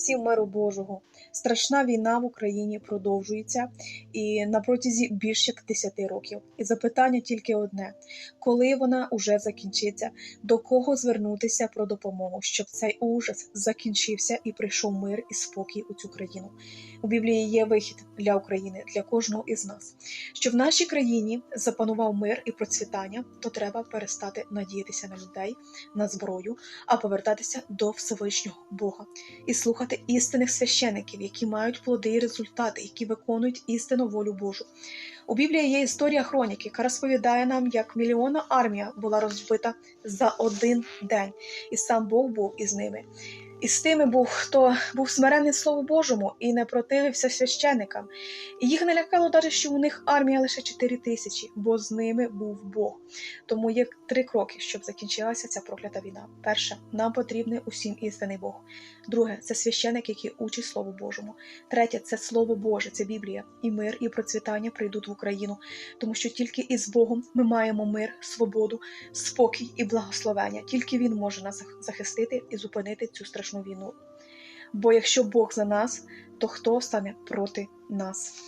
всім миру Божого. Страшна війна в Україні продовжується і на протязі більш як 10 років. І запитання тільки одне: коли вона уже закінчиться, до кого звернутися про допомогу, щоб цей ужас закінчився і прийшов мир і спокій у цю країну. У Біблії є вихід для України, для кожного із нас. Щоб в нашій країні запанував мир і процвітання, то треба перестати надіятися на людей, на зброю, а повертатися до Всевишнього Бога і слухати істинних священиків, які мають плоди і результати, які виконують істинну волю Божу. У Біблії є історія хроніки, яка розповідає нам, як мільйонна армія була розбита за один день, і сам Бог був із ними. І з тими був, хто був смирений Слову Божому і не противився священикам. І їх не лякало навіть, що у них армія лише 4 тисячі, бо з ними був Бог. Тому є три кроки, щоб закінчилася ця проклята війна. Перше, нам потрібний усім істинний Бог. Друге, це священик, який учить Слову Божому. Третє це Слово Боже, це Біблія. І мир, і процвітання прийдуть в Україну, тому що тільки із Богом ми маємо мир, свободу, спокій і благословення. Тільки Він може нас захистити і зупинити цю страшну війну. Бо якщо Бог за нас, то хто стане проти нас?